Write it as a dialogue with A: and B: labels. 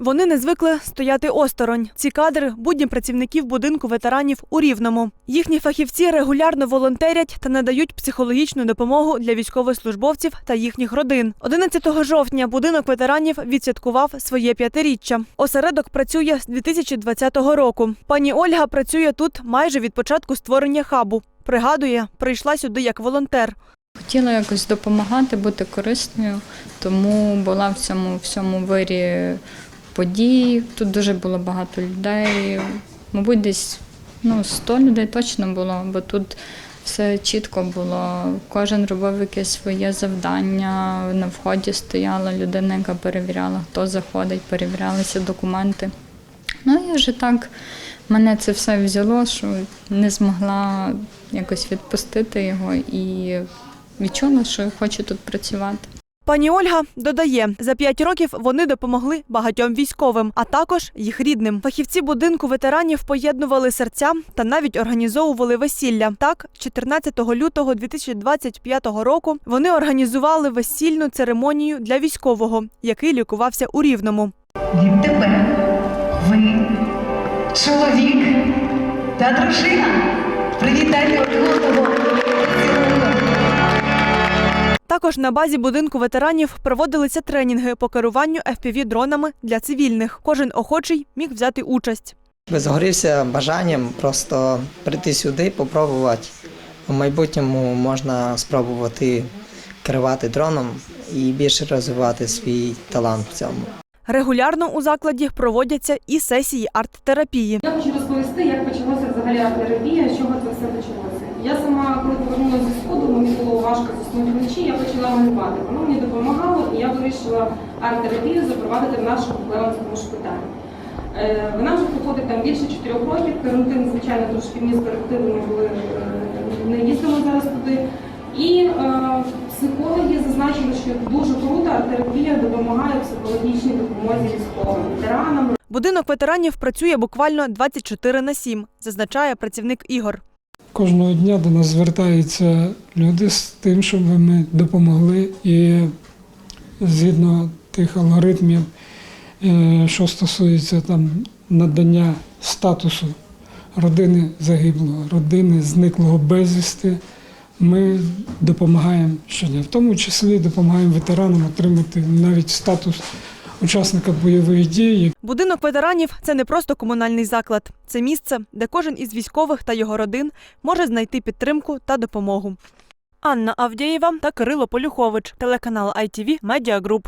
A: Вони не звикли стояти осторонь. Ці кадри будні працівників будинку ветеранів у Рівному. Їхні фахівці регулярно волонтерять та надають психологічну допомогу для військовослужбовців та їхніх родин. 11 жовтня будинок ветеранів відсвяткував своє п'ятиріччя. Осередок працює з 2020 року. Пані Ольга працює тут майже від початку створення хабу. Пригадує, прийшла сюди як волонтер.
B: Хотіла якось допомагати, бути корисною, тому була в цьому всьому вирі подій. Тут дуже було багато людей. Мабуть, десь ну, 100 людей точно було, бо тут все чітко було. Кожен робив якесь своє завдання. На вході стояла людина, яка перевіряла, хто заходить, перевірялися документи. Ну і вже так мене це все взяло, що не змогла якось відпустити його і відчула, що хочу тут працювати.
A: Пані Ольга додає, за п'ять років вони допомогли багатьом військовим, а також їх рідним. Фахівці будинку ветеранів поєднували серця та навіть організовували весілля. Так, 14 лютого 2025 року вони організували весільну церемонію для військового, який лікувався у Рівному.
C: Від тебе ви чоловік та дружина. Привітайте одного.
A: Також на базі будинку ветеранів проводилися тренінги по керуванню FPV-дронами для цивільних. Кожен охочий міг взяти участь.
D: Загорівся бажанням просто прийти сюди, попробувати. У майбутньому можна спробувати керувати дроном і більше розвивати свій талант в цьому.
A: Регулярно у закладі проводяться і сесії арт-терапії.
E: Я хочу розповісти, як почалося взагалі арт-терапія, з чого це все почалося. Я сама, коли повернулася зі сходу, було важко заснути вночі, я почала малювати. Воно мені допомагало, і я вирішила арт-терапію запровадити в нашому Клеванському шпиталі. Е, Вона вже проходить там більше чотирьох років. Карантин, звичайно, трошки вніс корективи, ми були, е, не їздимо зараз туди. І е, психологи зазначили, що дуже круто арт-терапія допомагає психологічній допомозі військовим ветеранам,
A: Будинок ветеранів працює буквально 24 на 7, зазначає працівник Ігор.
F: Кожного дня до нас звертаються люди з тим, щоб ми допомогли. І згідно тих алгоритмів, е, що стосується там надання статусу родини загиблого, родини зниклого безвісти, ми допомагаємо щодня. В тому числі допомагаємо ветеранам отримати навіть статус учасника бойових дій,
A: Будинок ветеранів це не просто комунальний заклад, це місце, де кожен із військових та його родин може знайти підтримку та допомогу. Анна Авдєєва та Кирило Полюхович, телеканал ITV Media Group.